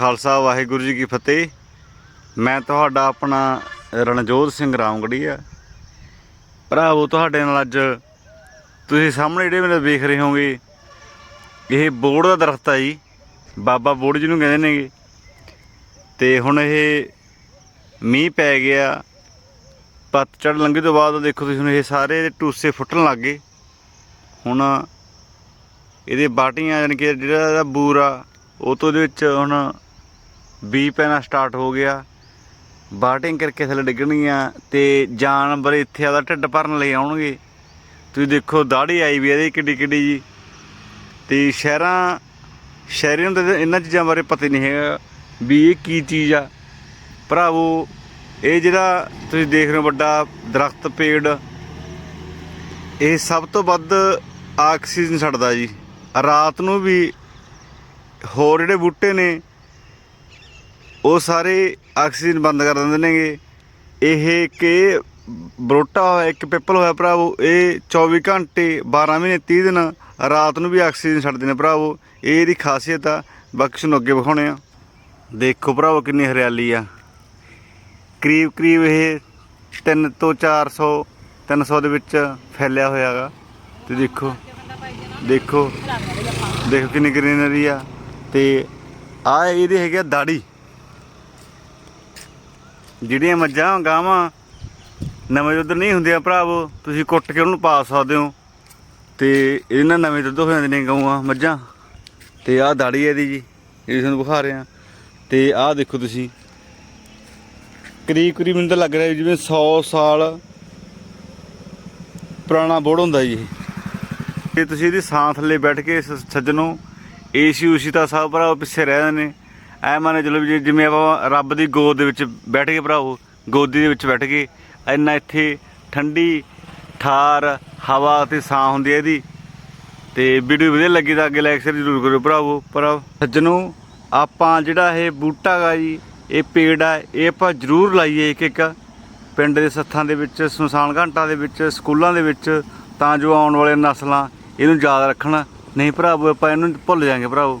ਖਾਲਸਾ, ਵਾਹਿਗੁਰੂ ਜੀ ਕੀ ਫਤਿਹ। ਮੈਂ ਤੁਹਾਡਾ ਆਪਣਾ ਰਣਜੋਤ ਸਿੰਘ ਰਾਮਗੜੀਆ। ਭਰਾਵੋ, ਤੁਹਾਡੇ ਨਾਲ ਅੱਜ ਤੁਸੀਂ ਸਾਹਮਣੇ ਜਿਹੜੇ ਮੇਰੇ ਵੇਖ ਰਹੇ ਹੋਗੇ ਇਹ ਬੋੜ ਦਾ ਦਰਖਤ ਆ ਜੀ। ਬਾਬਾ ਬੋੜ ਜੀ ਨੂੰ ਕਹਿੰਦੇ ਨੇਗੇ। ਤੇ ਹੁਣ ਇਹ ਮੀਂਹ ਪੈ ਗਿਆ। ਪਤਝੜ ਲੰਘੇ ਤੋਂ ਬਾਅਦ ਦੇਖੋ ਤੁਸੀਂ ਹੁਣ ਇਹ ਸਾਰੇ ਟੂਸੇ ਫੁੱਟਣ ਲੱਗ ਗਏ। ਹੁਣ ਇਹਦੇ ਬਾਟੀਆਂ ਯਾਨੀ ਕਿ ਜਿਹੜਾ ਇਹਦਾ ਬੂਰ ਆ, ਉਹ ਤੋਂ ਇਹਦੇ ਵਿੱਚ ਹੁਣ ਬੀ ਪੈਣਾ ਸਟਾਰਟ ਹੋ ਗਿਆ। ਬਾਟਿੰਗ ਕਰਕੇ ਥੱਲੇ ਡਿੱਗਣਗੀਆਂ ਤੇ ਜਾਨਵਰ ਇੱਥੇ ਆਦਾ ਢਿੱਡ ਭਰਨ ਲਈ ਆਉਣਗੇ। ਤੁਸੀਂ ਦੇਖੋ ਦਾੜੀ ਆਈ ਵੀ ਆ ਇਹਦੀ ਕਿੱਡੀ ਕਿੱਡੀ ਜੀ। ਤੇ ਸ਼ਹਿਰਾਂ, ਸ਼ਹਿਰੀਆਂ ਨੂੰ ਤਾਂ ਇਹਨਾਂ ਚੀਜ਼ਾਂ ਬਾਰੇ ਪਤਾ ਨਹੀਂ ਹੈਗਾ ਵੀ ਇਹ ਕੀ ਚੀਜ਼ ਆ। ਭਰਾਵੋ, ਇਹ ਜਿਹੜਾ ਤੁਸੀਂ ਦੇਖ ਰਹੇ ਹੋ ਵੱਡਾ ਦਰਖਤ ਪੇੜ, ਇਹ ਸਭ ਤੋਂ ਵੱਧ ਆਕਸੀਜਨ ਛੱਡਦਾ ਜੀ। ਰਾਤ ਨੂੰ ਵੀ ਹੋਰ ਜਿਹੜੇ ਬੂਟੇ ਨੇ ਉਹ ਸਾਰੇ ਆਕਸੀਜਨ ਬੰਦ ਕਰ ਦਿੰਦੇ ਨੇਗੇ। ਇਹ ਕਿ ਬਰੋਟਾ ਹੋਇਆ, ਇੱਕ ਪਿੱਪਲ ਹੋਇਆ ਭਰਾਵੋ। ਇਹ 24 ਘੰਟੇ 12 ਮਹੀਨੇ 30 ਦਿਨ ਰਾਤ ਨੂੰ ਵੀ ਆਕਸੀਜਨ ਛੱਡਦੇ ਨੇ ਭਰਾਵੋ। ਇਹ ਇਹਦੀ ਖਾਸੀਅਤ ਆ। ਬਾਕੀ ਤੁਹਾਨੂੰ ਅੱਗੇ ਵਿਖਾਉਣੇ ਆ। ਦੇਖੋ ਭਰਾਵੋ ਕਿੰਨੀ ਹਰਿਆਲੀ ਆ। ਕਰੀਬ ਕਰੀਬ ਇਹ 3 ਤੋਂ 400 300 ਦੇ ਵਿੱਚ ਫੈਲਿਆ ਹੋਇਆਗਾ ਤੇ ਦੇਖੋ ਦੇਖੋ ਦੇਖੋ ਕਿੰਨੀ ਗ੍ਰੀਨਰੀ ਆ। ਤੇ ਆ ਇਹਦੇ ਹੈਗੇ ਆ ਦਾੜੀ ਜਿਹੜੀਆਂ ਮੱਝਾਂ ਗਾਵਾਂ, ਨਵੇਂ ਦੁੱਧ ਨਹੀਂ ਹੁੰਦੀਆਂ ਭਰਾਵੋ, ਤੁਸੀਂ ਕੁੱਟ ਕੇ ਉਹਨੂੰ ਪਾ ਸਕਦੇ ਹੋ। ਤੇ ਇਹਦੇ ਨਾਲ ਨਵੇਂ ਦੁੱਧ ਹੋ ਜਾਂਦੇ ਨੇ ਗਊਆਂ, ਮੱਝਾਂ। ਤੇ ਆਹ ਦਾੜੀ ਹੈ ਇਹਦੀ ਜੀ, ਇਹ ਤੁਹਾਨੂੰ ਵਿਖਾ ਰਹੇ। ਆ ਤੇ ਆਹ ਦੇਖੋ ਤੁਸੀਂ। ਕਰੀਬ ਕਰੀਬ ਮੈਨੂੰ ਤਾਂ ਲੱਗ ਰਿਹਾ ਜਿਵੇਂ 100 ਸਾਲ ਪੁਰਾਣਾ ਬੋੜ ਹੁੰਦਾ ਜੀ ਇਹ। ਤੇ ਤੁਸੀਂ ਇਹਦੀ ਸਾਂ ਥੱਲੇ ਬੈਠ ਕੇ ਸ- ਸੱਜਣੋ ਏਸੀ ਉਸੀ ਤਾਂ ਸਭ ਭਰਾਵੋ ਪਿੱਛੇ ਰਹਿ ਜਾਂਦੇ ਨੇ। ਐ ਮੰਨ ਚਲੋ ਵੀ ਜਿਵੇਂ ਆਪਾਂ ਰੱਬ ਦੀ ਗੋਦ ਦੇ ਵਿੱਚ ਬੈਠ ਗਏ ਭਰਾਵੋ ਗੋਦੀ ਦੇ ਵਿੱਚ ਬੈਠ ਗਏ, ਇੰਨਾ ਇੱਥੇ ਠੰਡੀ ਠਾਰ, ਹਵਾ ਤੇ ਸਾਂ ਹੁੰਦੀ ਹੈ ਇਹਦੀ, ਤੇ ਵੀਡੀਓ ਵਧੀਆ ਲੱਗੀ ਤਾਂ ਅੱਗੇ ਲਾਈਕ ਸ਼ੇਅਰ ਜ਼ਰੂਰ ਕਰਿਓ ਭਰਾਵੋ ਪਰ ਸੱਜਣੋ, ਆਪਾਂ ਜਿਹੜਾ ਇਹ ਬੂਟਾ ਗਾ ਜੀ, ਇਹ ਪੇੜ ਆ, ਇਹ ਆਪਾਂ ਜ਼ਰੂਰ ਲਾਈਏ ਇੱਕ ਇੱਕ ਪਿੰਡ ਦੇ ਸੱਥਾਂ ਦੇ ਵਿੱਚ, ਸੁਨਸਾਨ ਘੰਟਾ ਦੇ ਵਿੱਚ, ਸਕੂਲਾਂ ਦੇ ਵਿੱਚ, ਤਾਂ ਜੋ ਆਉਣ ਵਾਲੇ ਨਸਲਾਂ ਇਹਨੂੰ ਯਾਦ ਰੱਖਣ, ਨਹੀਂ ਭਰਾਵੋ ਆਪਾਂ ਇਹਨੂੰ ਭੁੱਲ ਜਾਾਂਗੇ ਭਰਾਵੋ